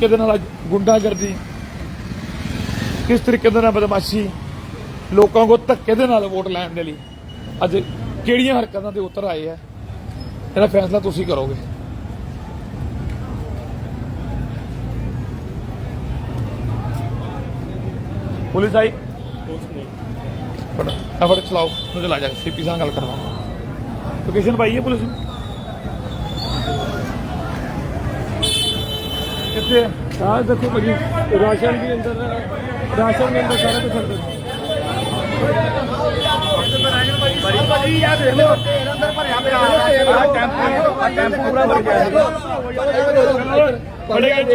ਤਰੀਕੇ ਨਾਲ ਗੁੰਡਾਗਰਦੀ, ਕਿਸ ਤਰੀਕੇ ਦੇ ਨਾਲ ਬਦਮਾਸ਼ੀ, ਲੋਕਾਂ ਕੋ ਧੱਕੇ ਦੇ ਨਾਲ ਵੋਟ ਲੈਣ ਦੇ ਲਈ ਅੱਜ ਕਿਹੜੀਆਂ ਹਰਕਤਾਂ ਦੇ ਉੱਤਰ ਆਏ ਆ? ਇਹਦਾ ਫੈਸਲਾ ਤੁਸੀਂ ਕਰੋਗੇ। ਪੁਲਿਸ ਆਈ? ਫੜ ਫੜ ਚਲਾਓ ਨੂੰ ਚਲਾ ਜਾ ਸੀਪੀ ਸਾਹਿਬ ਗੱਲ ਕਰਵਾ ਲੋਕੇਸ਼ਨ ਪਾਈ ਹੈ ਪੁਲਿਸ ਨੂੰ? ਕਿੱਥੇ ਹੈ? ਆਹ ਦੇਖੋ ਭਾਜੀ ਰਾਸ਼ਨ ਵੀ ਅੰਦਰ ਰਾਸ਼ਨ ਵੀ ਅੰਦਰ ਸਾਰਾ ਕੁਝ ਅੰਦਰ। ਫੜਿਆ ਜੀ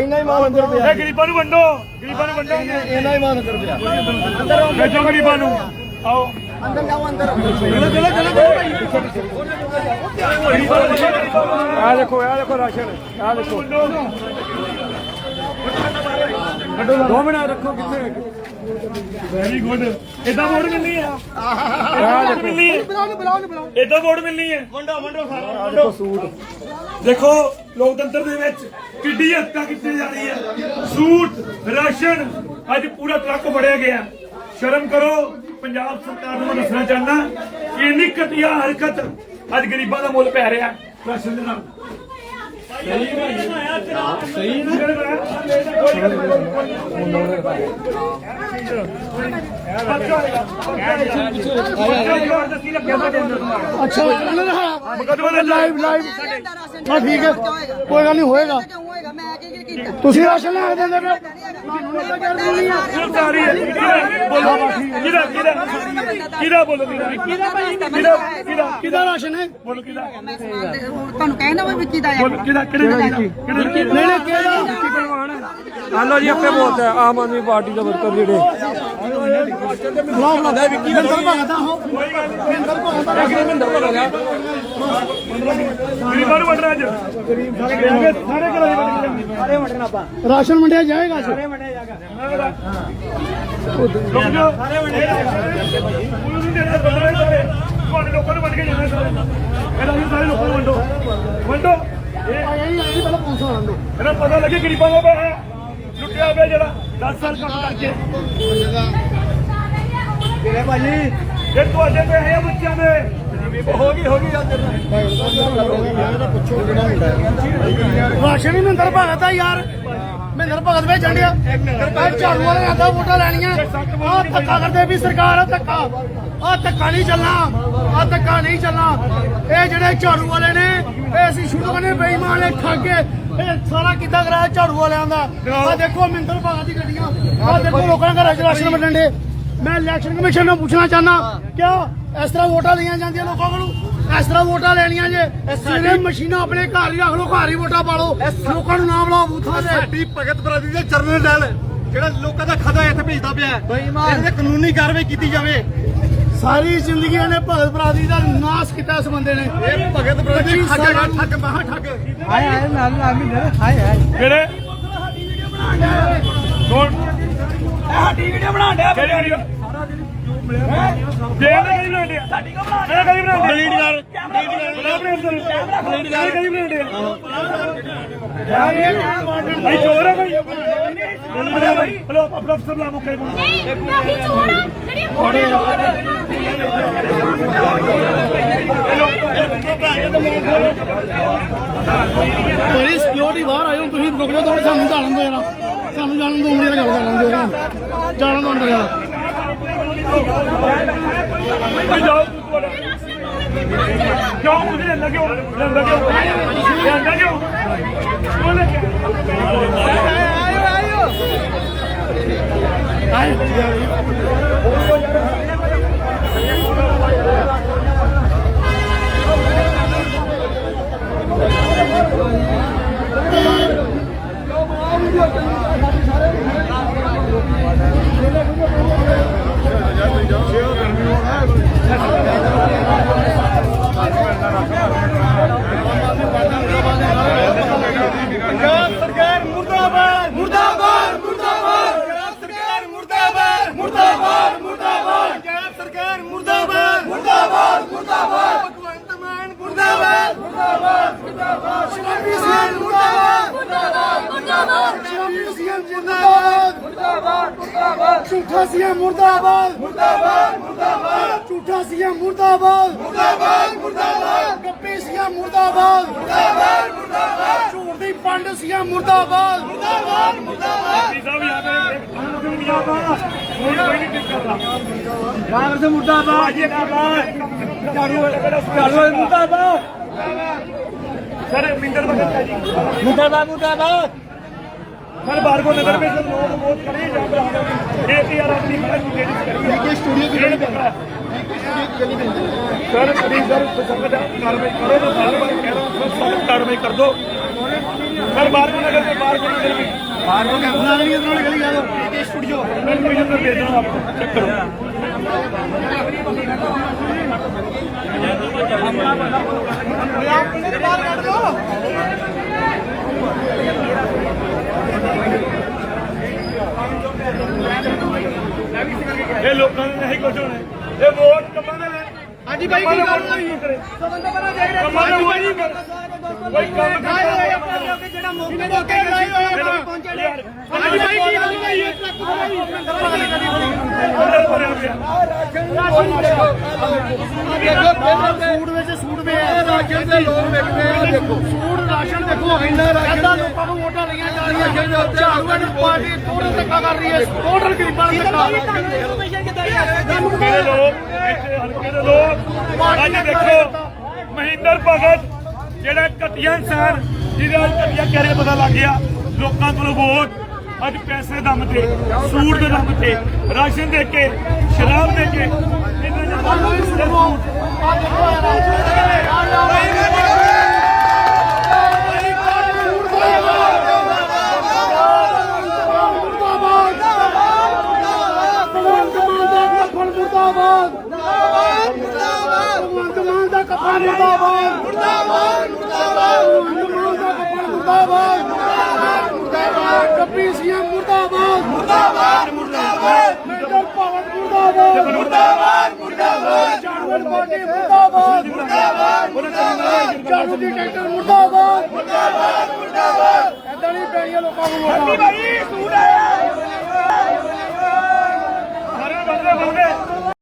ਇੰਨਾ ਹੀ ਮਾਲ ਅੰਦਰ ਪਿਆ ਇਹ ਗਰੀਬਾਂ ਨੂੰ ਵੰਡੋ ਗਰੀਬਾਂ ਨੂੰ ਵੰਡੋ। ਇੰਨਾ ਹੀ ਮਾਲ ਅੰਦਰ ਪਿਆ। ਭੇਜੋ ਗਰੀਬਾਂ ਨੂੰ। ਆਓ। ਆ ਦੇਖੋ ਆ ਦੇਖੋ ਰਾਸ਼ਨ ਆ ਦੇਖੋ। ਦੋ ਮਿੰਟ ਰੱਖੋ ਕਿੱਥੇ ਵੈਰੀ ਗੁੱਡ ਇਦਾਂ ਵੋਟ ਮਿਲਣੀ ਹੈ ਇਦਾਂ ਵੋਟ ਮਿਲਣੀ ਹੈ ਇਦਾਂ ਵੋਟ ਮਿਲਣੀ ਹੈ ਵੰਡੋ ਵੰਡੋ ਸਾਰਾ ਆ ਦੇਖੋ ਸੂਟ। ਦੇਖੋ ਲੋਕਤੰਤਰ ਦੇ ਵਿੱਚ ਕਿੱਡੀ ਹੱਕਾਂ ਕੀਤੀ ਜਾ ਰਹੀ ਹੈ। ਸੂਟ ਰਾਸ਼ਨ ਅੱਜ ਪੂਰਾ ਟਰੱਕ ਫੜਿਆ ਗਿਆ। ਸ਼ਰਮ ਕਰੋ ਪੰਜਾਬ ਸਰਕਾਰ ਨੂੰ ਦੱਸਣਾ ਚਾਹੁੰਦਾ ਕਿ ਇੰਨੀ ਘਟੀਆ ਹਰਕਤ ਅੱਜ ਗਰੀਬਾਂ ਦਾ ਮੁੱਲ ਪੈ ਰਿਹਾ। ਰਾਸ਼ਨ ਦੇ ਨਾਲ। ਸਹੀ ਅੱਛਾ। ਮੁਕੱਦਮਾ ਦੇ ਲਾਈਵ ਲਾਈਵ ਹਾਂ ਠੀਕ ਹੈ। ਕੋਈ ਗੱਲ ਨਹੀਂ ਹੋਏਗਾ। ਤੁਸੀਂ ਰਾਸ਼ਨ ਲੈ ਦਿੰਦੇ ਪਏ ਸਰਕਾਰੀ ਹੈ। ਕਿਹਦਾ ਬੋਲੋ। ਕਿਹਦਾ ਕਿਹਦਾ ਕਿਹਦਾ ਬੋਲੋ? ਕਿਹਦਾ ਕਿਹਦਾ ਕਿਹਦਾ? ਕਿਹਦਾ? ਰਾਸ਼ਨ ਹੈ? ਬੋਲੋ ਕਿਹਦਾ? ਮੈਂ ਸਮਾਨ ਦੇ- ਹੁਣ ਤੁਹਾਨੂੰ ਕਹਿੰਦਾ ਵੀ ਵਿੱਕੀ ਦਾ ਆ ਬੋਲੋ ਕਿਹਦਾ? ਕਿਹੜੇ ਕਿਹੜੇ ਨਹੀਂ ਨਹੀਂ ਕਿਹਦਾ ਹਲੋ ਜੀ ਆਪੇ ਬੋਲਦਾ ਆਮ ਆਦਮੀ ਪਾਰਟੀ ਦਾ ਵਰਕਰ ਜਿਹੜੇ। ਬੁਲਾ ਬੁਲਾ ਦੇ ਵਿੱਕੀ ਅੰਦਰ ਭਗਤਾ ਹੋ ਅੰਦਰ ਭਗਤਾ ਅੰਦਰ ਭਗਤਾ ਗਰੀਬਾਂ ਨੂੰ ਵੰਡਣਾ ਅੱਜ। ਗਰੀਬ ਸਾਰੇ ਸਾਰੇ ਘਰਾਂ ਦੇ ਵੰਡਣੇ ਸਾਰੇ ਵੰਡਣਾ ਆਪਾਂ। ਰਾਸ਼ਨ ਵੰਡਿਆ ਜਾਏਗਾ ਸਾਰੇ ਲੋਕ ਜੋ ਸਾਰੇ ਵੰਡੇ ਪੁਲਿਸ ਨੂੰ ਦੇਣਾ ਬੰਦਾ ਨਹੀਂ ਸਾਰੇ ਤੁਹਾਡੇ ਲੋਕਾਂ ਨੂੰ ਵੰਡ ਕੇ ਜਾਣਾ ਸਾਰੇ। ਇਹਦਾ ਵੀ ਸਾਰੇ ਲੋਕਾਂ ਨੂੰ ਵੰਡੋ। ਵੰਡੋ। ਇਹ ਆਈ ਆਈ ਪਹਿਲਾਂ 500 ਆਣ ਦੋ ਇਹਦਾ ਪਤਾ ਲੱਗੇ ਗਰੀਬਾਂ ਦਾ ਪੈਸਾ ਲੁੱਟਿਆ ਪਿਆ ਜਿਹੜਾ। 10 ਸਾਲ ਕੰਮ ਕਰਕੇ। ਕਿਹੜੇ ਭਾਜੀ? ਇਹ ਤੁਹਾਡੇ ਪੈਸੇ ਆ ਬੱਚਿਆਂ ਦੇ। ਹੋ ਗਈ ਹੋ ਗਈ ਗੱਲ ਰਾਸ਼ਨ ਹੀ ਭਗਤ ਆ ਯਾਰ। ਮਹਿੰਦਰ ਭਗਤ ਵੇ ਝੰਡਿਆ ਆ ਝਾੜੂ ਵਾਲੇ ਆਂਦਾ ਵੋਟਾਂ ਲੈਣੀਆਂ। ਆ ਧੱਕਾ ਕਰਦੇ ਵੀ ਸਰਕਾਰ ਆ ਧੱਕਾ। ਆ ਧੱਕਾ ਨਹੀਂ ਚੱਲਣਾ। ਆ ਧੱਕਾ ਨਹੀਂ ਚੱਲਣਾ। ਇਹ ਜਿਹੜੇ ਝਾੜੂ ਵਾਲੇ ਨੇ, ਇਹ ਅਸੀਂ ਸ਼ੁਰੂ ਕਰਨੇ ਬੇਈਮਾਨ ਨੇ ਠੱਗੇ ਇਹ ਸਾਰਾ ਕਿੱਦਾਂ ਕਰਾਇਆ ਝਾੜੂ ਵਾਲਿਆਂ ਦਾ? ਆ ਦੇਖੋ ਮਹਿੰਦਰ ਭਗਤ ਦੀ ਗੱਡੀਆਂ। ਆ ਦੇਖੋ ਲੋਕਾਂ ਦੇ ਰਾਸ਼ਨ ਵੰਡਣ ਦੇ। ਮੈਂ ਇਲੈਕਸ਼ਨ ਕਮਿਸ਼ਨ ਨੂੰ ਪੁੱਛਣਾ ਚਾਹਨਾ ਕਿਆ ਇਸ ਤਰ੍ਹਾਂ ਵੋਟਾਂ ਲਈਆਂ ਜਾਂਦੀਆਂ ਲੋਕਾਂ ਕੋਲੋਂ? ਇਸ ਤਰ੍ਹਾਂ ਵੋਟਾਂ ਲੈਣੀਆਂ ਜੇ। ਸਵੇਰੇ ਮਸ਼ੀਨਾਂ ਆਪਣੇ ਘਰ ਹੀ ਰੱਖ ਲਓ ਘਰ ਹੀ ਵੋਟਾਂ ਪਾ ਲਓ। ਲੋਕਾਂ ਨੂੰ ਨਾਮ ਲਾਓ ਬੂਥਾਂ ਦੇ ਸਾਡੀ ਭਗਤ ਬਰਾਦਰੀ ਦੇ ਜਰਨਲ ਡੈਲ ਜਿਹੜਾ ਲੋਕਾਂ ਦਾ ਖਦਾ ਇੱਥੇ ਭੇਜਦਾ ਪਿਆ ਹੈ। ਇਹਦੇ ਕਾਨੂੰਨੀ ਕਾਰਵਾਈ ਕੀਤੀ ਜਾਵੇ। ਸਾਰੀ ਜ਼ਿੰਦਗੀ ਇਹਨੇ ਭਗਤ ਬਰਾਦਰੀ ਦਾ ਨਾਸ ਕੀਤਾ ਇਸ ਬੰਦੇ ਨੇ। ਇਹ ਭਗਤ ਬਰਾਦਰੀ ਠੱਗ ਠੱਗ ਮਹਾ ਠੱਗ। ਕਿਹੜੇ? ਕੌਣ? ਸਾਡੀ ਵੀਡੀਓ ਬਣਾ ਡਿਆ ਕਿਹੜੀ ਵੀਡੀਓ ਦੇ ਦੇ ਕਦੀ ਬਣਾ ਡਿਆ ਸਾਡੀ ਕੋ ਬਣਾ ਕਦੀ ਬਣਾ ਡਿਆ ਲੀਡ ਕਰ ਲੀਡ ਕਰ ਬਣਾ ਲੀਡ ਕਰ ਕਦੀ ਬਣਾ ਡਿਆ ਭਾਈ ਚੋਰ ਹੈ ਭਾਈ ਹਲੋ ਆਪਣਾ ਅਫਸਰ ਲਾ ਮੁੱਕੇ ਕੋਲ ਨਹੀਂ ਚੋਰ ਆ ਜਿਹੜੀ ਮੋੜੇ ਬੜੀ ਸਿਕਿਉਰਿਟੀ ਬਾਹਰ ਆਇਓ ਤੁਸੀਂ ਰੁਕ ਜਾਓ ਥੋੜਾ ਸਾਨੂੰ ਜਾਣਨ ਦਿਓ ਜਰਾ ਸਾਨੂੰ ਜਾਣਨ ਦਿਓ ਮੇਰੀ ਗੱਲ ਕਰਨ ਦਿਓ ਜਰਾ ਜਾਣਨ ਦਿਓ ਅੰਦਰ ਜਰਾ ਭਾਈ ਜਾਓ ਕਿਉਂ ਤੁਸੀਂ ਲੈਂਦਾ ਕਿਉਂ ਲੈਂਦਾ ਕਿਉਂ ਲੈਂਦਾ ਕਿਉਂ ਕਿਉਂ ਲੈ ਕੇ ਪੰਜਾਬ ਸਰਕਾਰ ਮੁਰਦਾਬਾਦ ਮੁਰਦਾਬਾਦ ਮੁਰਦਾਬਾਦ ਪੰਜਾਬ ਸਰਕਾਰ ਮੁਰਦਾਬਾਦ ਮੁਰਦਾਬਾਦ ਮੁਰਦਾਬਾਦ ਪੰਜਾਬ ਸਰਕਾਰ ਮੁਰਦਾਬਾਦ ਮੁਰਦਾਬਾਦ ਮੁਰਦਾਬਾਦ ਭਗਵੰਤ ਮਾਨ ਮੁਰਦਾਬਾਦ ਮੁਰਦਾਬਾਦ ਮੁਰਦਾਬਾਦ ਸ਼ਹੀਦ ਸਿੰਘ ਮੁਰਦਾਬਾਦ ਮੁਰਦਾਬਾਦ ਮੁਰਦਾਬਾਦ ਸ਼ਹੀਦ ਸਿੰਘ ਜਿੰਦਾਬਾਦ ਮੁਰਦਾਬਾਦ ਮੁਰਦਾਬਾਦ ਝੂਠਾ ਸੀਐਮ ਮੁਰਦਾਬਾਦ ਮੁਰਦਾਬਾਦ ਮੁਰਦਾਬਾਦ ਝੂਠਾ ਸੀਐਮ ਮੁਰਦਾਬਾਦ ਮੁਰਦਾਬਾਦ ਮੁਰਦਾਬਾਦ ਗੱਪੇ ਸੀਐਮ ਮੁਰਦਾਬਾਦ ਮੁਰਦਾਬਾਦ ਮੁਰਦਾਬਾਦ सीएम मुर्दाबाद मुर्दाबाद मुर्दाबाद मुर्दाबाद मुर्दाबाद सर मुर्दाबाद मुर्दाबाद सर बारगो नगर में सर बहुत खड़े हैं जहाँ sir sir sir sir studio sir sir sir sir sir कार्रवाई करो तो बार बार कह रहा हूँ सर सख्त कार्रवाई कर दो सर बार को नगर में बार को नगर में ਬਾਹਰ ਕੋ ਕੈਮਰਾ ਨਹੀਂ ਇਧਰ ਗਲੀ ਜਾ ਦੋ ਇਹ ਸਟੂਡੀਓ मैं मुझे तो भेज रहा हूँ आपको चेक करो ਇਹ ਲੋਕਾਂ ਨੇ ਨਹੀਂ ਕੁਝ ਹੋਣਾ ਇਹ ਵੋਟ ਕੰਮਾਂ ਦੇ ਨੇ ਹਾਂਜੀ ਬਾਈ ਕੀ ਗੱਲ ਹੋਈ? ਕੰਮਾਂ ਦਾ ਕੋਈ ਨਹੀਂ ਕੋਈ ਕੰਮ ਨਹੀਂ ਜਿਹੜਾ ਮੌਕੇ ਮੌਕੇ ਲਾਏ ਹੋਏ ਆ ਪਹੁੰਚੇ ਨੇ। ਹਾਂਜੀ ਬਾਈ ਕੀ ਗੱਲ ਹੋਈ? ਇਹ ਟਰੱਕ ਅੰਦਰ ਭਰਿਆ ਪਿਆ ਸੂਟ ਵਿੱਚ ਸੂਟ ਵੇ ਰਾਸ਼ਨ ਦੇ ਲੋਕ ਦੇਖੋ। ਸੂਟ ਰਾਸ਼ਨ ਦੇਖੋ ਇੰਨਾ ਰਾਸ਼ਨ ਲੋਕਾਂ ਨੂੰ ਵੋਟਾਂ ਲਈਆਂ ਜਾ ਰਹੀਆਂ ਝਾੜੂ ਵਾਲੀ ਪਾਰਟੀ ਥੋੜਾ ਧੱਕਾ ਕਰ ਰਹੀ ਹੈ। ਟੋਟਲ ਗਰੀਬਾਂ ਨੂੰ ਧੱਕਾ ਮੇਰੇ ਲੋਕ ਇੱਥੇ ਹਲਕੇ ਦੇ ਲੋਕ। ਅੱਜ ਦੇਖੋ ਮਹਿੰਦਰ ਭਗਤ ਜਿਹੜਾ ਘਟੀਆ ਇਨਸਾਨ ਜਿਹਦੇ ਅੱਜ ਘਟੀਆ ਕਹਿ ਪਤਾ ਲੱਗ ਗਿਆ ਲੋਕਾਂ ਕੋਲ ਵੋਟ ਅੱਜ ਪੈਸੇ ਦਮ ਤੇ ਸੂਟ ਦੇ ਦਮ ਤੇ ਰਾਸ਼ਨ ਦੇ ਕੇ ਸ਼ਰਾਬ ਦੇ ਕੇ ਇਹਨਾਂ ਨੇ ਸਾਨੂੰ ਇਸ ਦੇ ਸੂਟ ਕੱਪੀ ਸੀਐਮ ਮੁਰਦਾਬਾਦ ਮੁਰਦਾਬਾਦ ਮੁਰਦਾਬਾਦ ਮੇਜਰ ਭਗਤ ਮੁਰਦਾਬਾਦ। ਮੁਰਦਾਬਾਦ ਮੁਰਦਾਬਾਦ ਜਾਨਵਰ ਪਾਰਟੀ ਮੁਰਦਾਬਾਦ ਮੁਰਦਾਬਾਦ ਮੁਰਦਾਬਾਦ ਜੱਜ ਦੀ ਟੈਕਟਰ ਮੁਰਦਾਬਾਦ ਮੁਰਦਾਬਾਦ ਮੁਰਦਾਬਾਦ ਐਦਾਂ ਨਹੀਂ ਪੈਣੀਆਂ ਲੋਕਾਂ ਨੂੰ ਵੋਟਾਂ ਭਾਈ ਸੂਟ ਆਇਆ ਸਾਰੇ ਬੰਦੇ ਬੰਦੇ